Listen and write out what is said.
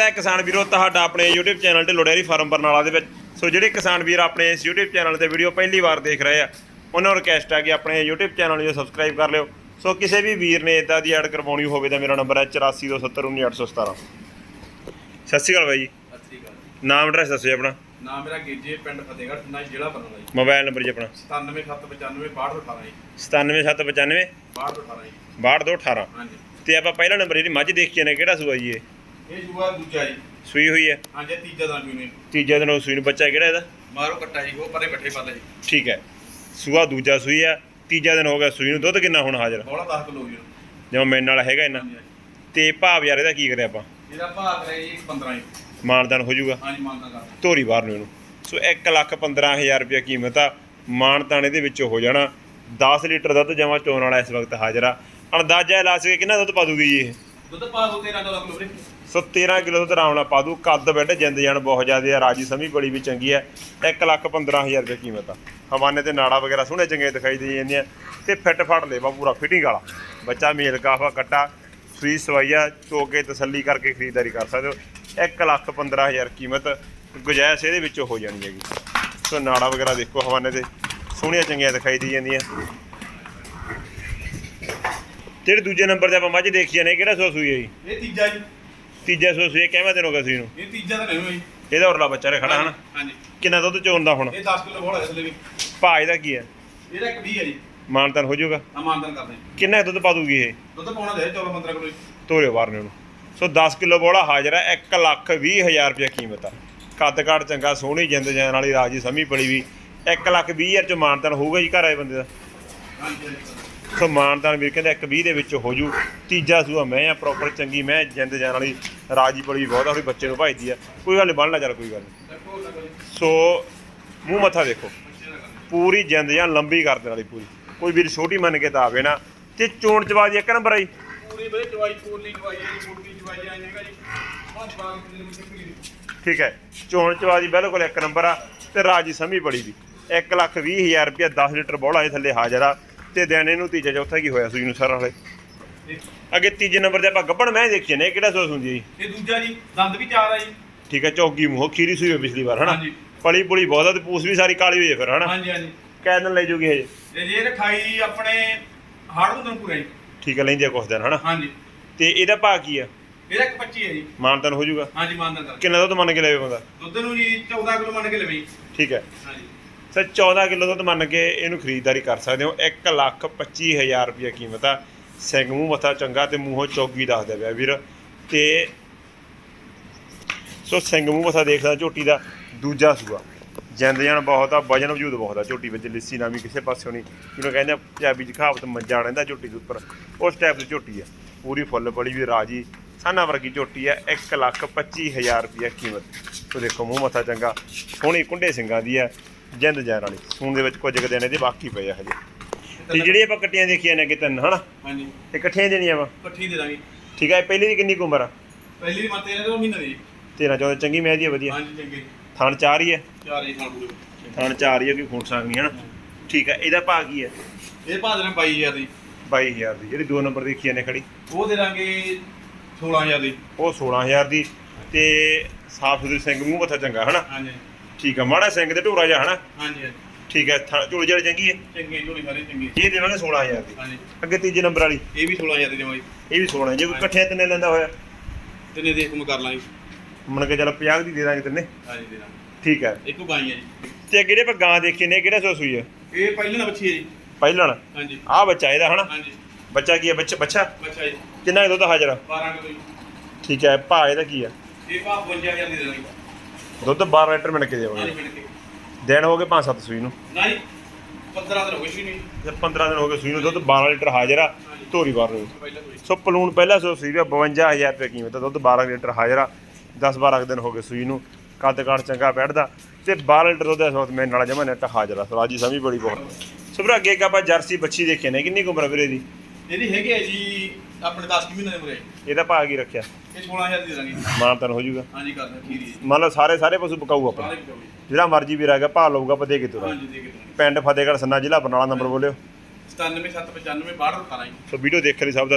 ਸਵਾਗਤ ਹੈ ਕਿਸਾਨ ਵੀਰੋ ਤੁਹਾਡਾ ਆਪਣੇ YouTube channel Dhillon dairy farm Barnala ਦੇ ਵਿੱਚ। ਸੋ ਜਿਹੜੇ ਕਿਸਾਨ ਵੀਰ ਆਪਣੇ ਇਸ YouTube ਚੈਨਲ ਤੇ ਵੀਡੀਓ ਪਹਿਲੀ ਵਾਰ ਦੇਖ ਰਹੇ ਆ ਉਹਨਾਂ ਨੂੰ ਰਿਕਵੈਸਟ ਹੈ ਕਿ ਆਪਣੇ YouTube ਚੈਨਲ ਨੂੰ ਸਬਸਕ੍ਰਾਈਬ ਕਰ ਲਿਓ। ਸੋ ਕਿਸੇ ਵੀ ਵੀਰ ਨੇ ਇਦਾਂ ਦੀ ਐਡ ਕਰਵਾਉਣੀ ਹੋਵੇ ਤਾਂ ਮੇਰਾ ਨੰਬਰ ਹੈ 8427191817 ਸਤਿ ਸ਼੍ਰੀ ਅਕਾਲ ਬਾਈ ਜੀ। ਸਤਿ ਸ੍ਰੀ ਅਕਾਲ ਨਾਮ ਐਡਰੈਸ ਦੱਸੋ ਜੀ ਆਪਣਾ। ਨਾਮ ਮੇਰਾ ਗੇਜੇ ਪਿੰਡ ਫਤਿਹਗੜ੍ਹ ਥਾਣਾ ਜ਼ਿਲ੍ਹਾ ਬਰਨਾਲਾ ਜੀ। ਮੋਬਾਈਲ ਨੰਬਰ ਜੀ ਆਪਣਾ। 97795 6218 ਜੀ। 97795 6218 ਜੀ। 6218 ਹਾਂਜੀ। ਤੇ ਆਪਾਂ ਪਹਿਲਾ ਨੰਬਰ ਇਹਦੀ ਮੱਝ ਦੇਖੀ ਨੇ ਕਿਹੜਾ ਸੂਆ ਜੀ ਇਹ? ਇਹ ਜੂਆ ਦੂਜਾ ਜੀ। ਸੂਈ ਹੋਈ ਹੈ? ਹਾਂਜੀ ਇਹ ਤੀਜਾ ਦਾ ਜੂਨੇ ਤੀਜੇ ਦਿਨ ਉਹ ਸੂਈ ਨੂੰ ਬੱਚਾ ਕਿਹੜਾ ਇਹਦਾ? ਮਾਰੋ ਕੱਟਾ ਜੀ ਉਹ ਪਰੇ ਬੱਠੇ ਪਾ ਜੀ। ਠੀਕ ਹੈ। ਸੂਆ ਦੂਜਾ ਸੂਈ ਆ ਤੀਜਾ ਦਿਨ ਹੋ ਗਿਆ ਸੂਈ ਨੂੰ ਦੁੱਧ ਕਿੰਨਾ ਹੁਣ ਹਾਜ਼ਰ? ਬੋਲਾ 10 ਕਿਲੋ ਜੀ। ਜਿਵੇਂ ਮੈਨ ਨਾਲ ਹੈਗਾ ਇੰਨਾ। ਹਾਂਜੀ ਹਾਂਜੀ। ਤੇ ਭਾਵ ਯਾਰ ਇਹਦਾ ਕੀ ਕਰਿਆ ਆਪਾਂ? ਇਹਦਾ ਭਾਅ ਕਰੇ ਜੀ 15 ਜੀ। ਮਾਨਦਾਨ ਹੋ ਜਾਊਗਾ। ਹਾਂਜੀ ਮੰਨਦਾ ਕਰ ਧੋਰੀ ਬਾਹਰ ਨੂੰ ਇਹਨੂੰ। ਸੋ 1 ਲੱਖ 15000 ਰੁਪਏ ਕੀਮਤ ਆ। ਮਾਨਦਾਨ ਇਹਦੇ ਵਿੱਚ ਹੋ ਜਾਣਾ। 10 ਲੀਟਰ ਦੁੱਧ ਜਮਾ ਚੋਣ ਵਾਲਾ ਇਸ ਵਕਤ ਹਾਜ਼ਰ ਆ। ਅੰਦਾਜ਼ਾ ਲਾ ਸਕੇ ਕਿੰਨਾ ਦੁੱਧ ਪਾ ਦੂਗੀ ਜੀ ਇਹ? ਦੁੱਧ ਪਾ ਦੋ 13 14 ਕਿਲੋ ਵੀਰੇ। ਸੋ 13 ਕਿਲੋ ਤੋਂ ਆਰਾਮ ਨਾਲ ਪਾ ਦੂ ਕੱਦ ਬੈੱਡ, ਜਿੰਦ ਜਾਨ ਬਹੁਤ ਜ਼ਿਆਦਾ ਆ। ਰਾਜੀ ਸਮੀ ਬੜੀ ਵੀ ਚੰਗੀ ਹੈ 1 ਲੱਖ 15000 ਰੁਪਏ ਕੀਮਤ ਆ। ਹਵਾਨੇ ਤੇ ਨਾੜਾ ਵਗੈਰਾ ਸੋਹਣੇ ਚੰਗੇ ਦਿਖਾਈ ਦੇ ਜਾਂਦੀਆਂ ਤੇ ਫਿੱਟ ਫੜ ਲੇਵਾ ਪੂਰਾ ਫਿਟਿੰਗ ਵਾਲਾ। ਬੱਚਾ ਮੇਲ ਕਾਫਾ ਕੱਟਾ ਸੂਈ ਸਵਾਈਆ ਚੋ ਕੇ ਤਸੱਲੀ ਕਰਕੇ ਖਰੀਦਦਾਰੀ ਕਰ ਸਕਦੇ ਹੋ। 1 ਲੱਖ 15000 ਕੀਮਤ ਗੁਜਾਇਸ਼ ਇਹਦੇ ਵਿੱਚੋਂ ਹੋ ਜਾਣੀ ਹੈਗੀ। ਸੋ ਨਾੜਾ ਵਗੈਰਾ ਦੇਖੋ ਹਵਾਨੇ ਤੇ। ਸੋਹਣੀਆਂ ਚੰਗੀਆਂ ਦਿਖਾਈ ਦੀ ਜਾਂਦੀਆਂ। ਜਿਹੜੇ ਦੂਜੇ ਨੰਬਰ ਤੇ ਆਪਾਂ ਮੱਝ ਦੇਖੀ ਨੇ ਕਿਹੜਾ ਸੋ ਸੂਈ ਹੈ ਜੀ? ਇਹ ਤੀਜਾ ਜੀ। ਤੀਜਾ ਸੋ ਸੂਈ ਕਿਵੇਂ ਦਿਨ ਹੋ ਗਿਆ ਨੂੰ ਇਹ ਤੀਜਾ ਤਾਂ ਨਹੀਂ ਹੋਈ। ਇਹਦਾ ਉਰਲਾ ਬੱਚਾ ਰੇ ਖੜਾ ਹਨਾ? ਹਾਂਜੀ ਕਿੰਨਾ ਦੁੱਧ ਚੋਂਦਾ ਹੁਣ? ਇਹ 10 ਕਿਲੋ ਬੋਲਾ ਇਸ ਲਈ ਵੀ। ਭਾਅ ਇਹਦਾ ਕੀ ਹੈ? ਇਹਦਾ ਇੱਕ 20 ਹੈ ਜੀ। ਮਾਨਤਨ ਹੋ ਜਾਊਗਾ? ਆਮਾਨਦਨ ਕਰਦੇ ਹਾਂ। ਕਿੰਨਾ ਕੁ ਦੁੱਧ ਪਾ ਦੂਗੀ ਇਹ? ਦੁੱਧ ਪਾਉਣਾ ਦੇ 14 15 ਕਿਲੋ ਜੀ ਤੋਰੇ ਬਾਹਰ ਨੇ ਸੋ 10 ਕਿਲੋ ਬੋਲਾ ਹਾਜ਼ਰ ਹੈ 1 ਲੱਖ 20 ਹਜ਼ਾਰ ਰੁਪਏ ਕੀਮਤ ਆ। ਕੱਦ ਕਾਠ ਚੰਗਾ ਸੋਹਣੀ ਜਿੰਦ ਜਾਨ ਵਾਲੀ ਰਾਜੀ ਸਮੀ ਬੜੀ ਵੀ। 1 ਲੱਖ 20 ਹਜ਼ਾਰ ਚ ਮਾਨਤਨ ਹੋਊਗਾ ਜੀ ਘਰ ਆਏ ਬੰਦੇ ਦਾ। ਹਾਂਜੀ ਹਾਂਜੀ। ਸੋ ਮਾਨਤਨ ਵੀਰ ਕਹਿੰਦੇ 1 20 ਦੇ ਵਿੱਚ ਹੋ ਜੂ ਤੀਜਾ ਸੂਆ ਮੈਂ ਆ ਪ੍ਰੋਪਰ ਚੰਗੀ ਮੈਂ ਜਿੰਦ ਜਾਨ ਵਾਲੀ ਰਾਜੀ ਬੜੀ ਬਹੁਤ ਆ ਉਹਦੇ ਬੱਚੇ ਨੂੰ ਭਾਈਦੀ ਆ। ਕੋਈ ਗੱਲ ਨਹੀਂ ਬੰਨ ਲਾ ਚੱਲ ਕੋਈ ਗੱਲ ਨਹੀਂ ਸੋ ਮੂੰਹ ਮੱਥਾ ਦੇਖੋ ਪੂਰੀ ਜਿੰਦ ਜਾਂ ਲੰਬੀ ਕਰ ਦੇਣ ਵਾਲੀ ਪੂਰੀ। ਕੋਈ ਵੀਰ ਛੋਟੀ ਮੰਨ ਕੇ ਤਾਂ ਆਵੇ ਨਾ। ਤੇ ਚੋਣ ਚਵਾਜ ਇੱਕ ਨੰਬਰ ਆਈ। ਪੂਰੀ ਬਈ ਦਵਾਈ ਪੂਰੀ ਦਵਾਈ ਹੈ ਜੀ ਪੂਰੀ ਦਵਾਈ ਆਏਗਾ ਜੀ ਪੰਜ ਬਾਗ ਠੀਕ ਹੈ। ਚੋਣ ਚਵਾਜ ਬਿਲਕੁਲ ਇੱਕ ਨੰਬਰ ਆ ਤੇ ਰਾਜੀ ਸਮੀ ਬੜੀ ਦੀ। 1 ਲੱਖ 20 ਹਜ਼ਾਰ ਰੁਪਇਆ 10 ਲੀਟਰ ਬੋਲਾ ਇਹ ਥੱਲੇ ਹਾਜ਼ਰ ਆ। ਤੇ ਦਿਨ ਇਹਨੂੰ ਤੀਜਾ ਚੌਥਾ ਕੀ ਹੋਇਆ ਸੂਈ ਨੂੰ ਸਾਰਾ ਵਾਲੇ ਅੱਗੇ ਤੀਜੇ ਨੰਬਰ ਤੇ ਆਪਾਂ ਗੱਬੜ ਮੈਂ ਦੇਖੀ ਨੇ ਕਿਹੜਾ ਸੋਸ ਹੁੰਦੀ ਹੈ ਜੀ? ਇਹ ਦੂਜਾ ਜੀ ਦੰਦ ਵੀ ਚਾਰ ਆ ਜੀ। ਠੀਕ ਹੈ ਚੌਗੀ ਮੂੰਹ ਖੀਰੀ ਸੂਈ ਹੋਈ ਪਿਛਲੀ ਵਾਰ ਹਨਾ? ਹਾਂਜੀ। ਪਲੀ ਪੁਲੀ ਬਹੁਤ ਆ ਤੇ ਪੂਸ ਵੀ ਸਾਰੀ ਕਾਲੀ ਹੋਈ ਹੈ ਫਿਰ ਹਨਾ? ਹਾਂਜੀ ਹਾਂਜੀ। ਕੈ ਦਿਨ ਲੈ ਜੂਗੀ ਇਹ। ਇਹ ਜੀ ਰਖਾਈ ਆਪਣੇ ਹਾੜ ਨੂੰ ਦਿਨ ਪੂਰਾ ਜੀ। ਠੀਕ ਹੈ ਲੈਂਦੀ ਆ ਕੁਛ ਦਿਨ ਹਨਾ? ਹਾਂਜੀ। ਤੇ ਇਹਦਾ ਭਾਅ ਕੀ ਆ? ਇਹਦਾ ਇੱਕ 25 ਹੈ ਜੀ। ਮਾਨਤਨ ਹੋ ਜਾਊਗਾ ਹਾਂਜੀ ਮਾਨਦਾਨ ਕਰ ਕਿੰਨਾ ਦੁੱਧ ਮੰਨ ਕੇ ਲੈਵੇ ਬੰਦਾ? ਦੁੱਧ ਨੂੰ ਜੀ 14 ਕਿਲੋ ਮੰਨ ਕੇ ਲਵੇ ਜੀ। ਠੀਕ ਹੈ। ਹਾਂਜੀ। ਸਰ 14 ਕਿਲੋ ਦੁੱਧ ਮੰਨ ਕੇ ਇਹਨੂੰ ਖਰੀਦਦਾਰੀ ਕਰ ਸਕਦੇ ਹੋ। 1 ਲੱਖ 25 ਹਜ਼ਾਰ ਰੁਪਏ ਕੀਮਤ ਆ। ਸਿੰਘ ਮੂੰਹ ਮੱਥਾ ਚੰਗਾ ਤੇ ਮੂੰਹੋਂ ਚੌਗੀ ਦੱਸਦਾ ਪਿਆ ਵੀਰ। ਤੇ ਸੋ ਸਿੰਘ ਮੂੰਹ ਮੱਥਾ ਦੇਖਦਾ ਝੋਟੀ ਦਾ ਦੂਜਾ ਸੂਆ। ਜਿੰਦ ਜਾਨ ਬਹੁਤ ਆ, ਵਜਨ ਵਜੂਦ ਬਹੁਤ ਆ ਝੋਟੀ ਵਿੱਚ। ਲਿੱਸੀ ਨਾ ਵੀ ਕਿਸੇ ਪਾਸਿਓਂ ਨਹੀਂ। ਜਿਹਨੂੰ ਕਹਿੰਦੇ ਆ, ਪੰਜਾਬੀ ਚ ਕਹਾਵਤ, ਮੰਜਾ ਰਹਿੰਦਾ ਝੋਟੀ ਦੇ ਉੱਪਰ। ਉਸ ਟਾਈਪ ਦੀ ਝੋਟੀ ਆ। ਪੂਰੀ ਫੁੱਲ ਬੜੀ ਵੀ ਰਾਜੀ, ਸਾਨਾ ਵਰਗੀ ਝੋਟੀ ਆ। 1 ਲੱਖ 25 ਹਜ਼ਾਰ ਰੁਪਏ ਕੀਮਤ। ਸੋ ਦੇਖੋ, ਮੂੰਹ ਮੱਥਾ ਚੰਗਾ। ਸੋਹਣੀ ਕੁੰਡੇ ਸਿੰਘਾਂ ਦੀ ਆ। ਜਿੰਦ ਜਾਨ ਵਾਲੀ। ਸੂਣ ਦੇ ਵਿੱਚ ਕੁਝ ਕੁ ਦਿਨ ਇਹਦੇ ਬਾਕੀ ਪਏ ਆ ਹਜੇ। ਤੇ ਜਿਹੜੀ ਆਪਾਂ ਕੱਟੀਆਂ ਦੇਖੀਆਂ ਨੇ ਕਿ ਤਿੰਨ ਹਨਾ? ਹਾਂਜੀ। ਤੇ ਇਕੱਠੀਆਂ ਦੇਣੀਆਂ ਵਾ? ਪੱਠੀ ਦੇ ਦਾਂਗੇ। ਠੀਕ ਆ ਇਹ ਪਹਿਲੀ ਦੀ ਕਿੰਨੀ ਕੁ ਉਮਰ ਆ? ਪਹਿਲੀ ਦੀ ਮੱਤੇ ਨੇ ਦੋ ਮਹੀਨੇ ਦੀ। 13 14 ਚੰਗੀ ਮੈਂ ਦੀ ਆ ਵਧੀਆ। ਹਾਂਜੀ ਚੰਗੇ। ਥਣ ਚਾਰ ਹੀ ਹੈ ਚਾਰ ਹੀ ਖਾਣ ਪੂਰੇ। ਥਣ ਚਾਰ ਹੀ ਕੋਈ ਖੂਨ ਸਾਗ ਨਹੀਂ ਹਨਾ? ਠੀਕ ਆ ਇਹਦਾ ਭਾਅ ਕੀ ਹੈ ਇਹ ਭਾਜ ਨੇ 22000 ਦੀ। 22000 ਦੀ ਜਿਹੜੀ ਦੋ ਨੰਬਰ ਦੇਖੀ ਨੇ ਖੜੀ। ਉਹ ਦੇ ਦਾਂਗੇ 16000 ਦੀ। ਉਹ 16000 ਦੀ। ਤੇ ਸਾਫ਼ ਸੁਥਰੀ ਸਿੰਘ ਮੂੰਹ ਮੱਥਾ ਚੰਗਾ ਹਨਾ? ਹਾਂਜੀ। ਠੀਕ ਆ ਮਾੜਾ ਸਿੰਘ ਤੇ ਢੋਰਾ ਜਾ ਹਨਾ? ਹਾਂਜੀ ਹਾਂਜੀ। ਠੀਕ ਹੈ ਝੋਲੀ ਜਿਹੜੀ ਚੰਗੀ ਹੈ ਚੰਗੇ ਝੋਲੀ ਸਾਰੇ ਚੰਗੇ ਇਹ ਦੇਵਾਂਗੇ 16000 ਦੀ। ਹਾਂਜੀ। ਅੱਗੇ ਤੀਜੇ ਨੰਬਰ ਵਾਲੀ। ਇਹ ਵੀ 16000 ਦੀ ਦੇਵਾਂਗੇ। ਇਹ ਵੀ 16 ਜੇ ਕੋਈ ਇਕੱਠੇ ਤਿੰਨੇ ਲੈਂਦਾ ਹੋਇਆ। ਤਿੰਨੇ ਦੇਖ ਮੈਂ ਕਰ ਲਾਂਗੇ। ਮੰਨ ਕੇ ਚੱਲ 50 ਦੀ ਦੇ ਦਾਂਗੇ ਤਿੰਨੇ। ਹਾਂਜੀ ਦੇ ਦਾਂਗੇ। ਠੀਕ ਹੈ ਇੱਕੋ ਹੈ ਜੀ। ਤੇ ਗਾਂ ਦੇਖੀ ਨੇ ਕਿਹੜਾ ਹੈ ਇਹ ਪਹਿਲਾਂ ਦਾ ਬੱਚੀ ਹੈ ਜੀ। ਪਹਿਲਣ ਹਾਂਜੀ। ਆਹ ਬੱਚਾ ਇਹਦਾ ਹਨਾ? ਹਾਂਜੀ। ਬੱਚਾ ਕੀ ਹੈ ਬੱਚਾ ਬੱਚਾ? ਬੱਚਾ ਜੀ। ਕਿੰਨਾ ਕੁ ਦੁੱਧ ਹਾਜ਼ਰ? ਆ 12 ਕਿਲੋ ਜੀ। ਠੀਕ ਹੈ ਭਾਅ ਇਹਦਾ ਕੀ ਆ? ਇਹ ਭਾਅ 55000 ਦੀ ਦੇ ਦਾਂਗੇ। ਦੁੱਧ 12 ਲੀਟਰ ਮਿਣ ਕੇ ਦੇਵਾਂਗੇ ਦਿਨ ਹੋ ਗਏ 5-7 ਸੂਈ ਨੂੰ। ਨਹੀਂ 15 ਦਿਨ ਹੋ ਗਏ ਸੀ ਨਹੀਂ ਤੇ 15 ਦਿਨ ਹੋ ਗਏ ਸੂਈ ਨੂੰ ਦੁੱਧ 12 ਲੀਟਰ ਹਾਜ਼ਰ ਆ ਧੋਰੀ ਬਾਰ ਨੂੰ ਸੋ ਪਲੂਣ ਪਹਿਲਾ ਸੋ ਸੂਈ ਦਾ 52000 ਰੁਪਏ ਕੀਮਤ ਆ ਦੁੱਧ 12 ਲੀਟਰ ਹਾਜ਼ਰ ਆ 10-12 ਦਿਨ ਹੋ ਗਏ ਸੂਈ ਨੂੰ ਕੱਦ ਕਾਠ ਚੰਗਾ ਬੈਠਦਾ ਤੇ 12 ਲੀਟਰ ਦੁੱਧ ਇਸ ਵਕਤ ਮੇਰੇ ਨਾਲ ਜਮਾ ਨੈਟ ਹਾਜ਼ਰ ਆ। ਸਰਾਜੀ ਸਮੀ ਬੜੀ ਬਹੁਤ। ਸੋ ਵੀਰ ਅੱਗੇ ਇੱਕ ਆਪਾਂ ਜਰਸੀ ਬੱਚੀ ਦੇਖੇ ਨੇ ਕਿੰਨੀ ਕੁ ਉਮਰ ਵੀਰੇ ਦੀ? ਇਹਦੀ ਹੈਗੀ ਹੈ ਜੀ ਆਪਣੇ 10 ਕੁ ਮਹੀਨੇ ਦੇ ਮੁਰੇ ਇਹਦਾ ਭਾਅ ਕੀ ਰੱਖਿਆ। ਇਹ 16000 ਦੀ ਦਾਂਗੇ ਮਾਨਤਨ ਹੋ ਜਾਊਗਾ। ਹਾਂਜੀ ਕਰਦੇ ਖੀਰੀ ਜੀ। ਮੰਨ ਲਓ ਸਾਰੇ ਸਾਰੇ ਪਸ਼ੂ ਪਕਾਊ ਸਾਰੇ ਜੀ। ਜਿਹੜਾ ਮਰਜ਼ੀ ਵੀਰ ਆ ਗਿਆ ਭਾਅ ਲਊਗਾ ਪਤੇ ਕਿ ਤੁਰਾ। ਹਾਂਜੀ ਦੇ ਕੇ ਪਿੰਡ ਫਤਿਹਗੜ੍ਹ ਸੰਨਾ ਜ਼ਿਲ੍ਹਾ ਬਰਨਾਲਾ ਨੰਬਰ ਬੋਲਿਓ। 97795 62 18 ਜੀ। ਸੋ ਵੀਡੀਓ ਦੇਖਣ ਲਈ ਸਭ ਦਾ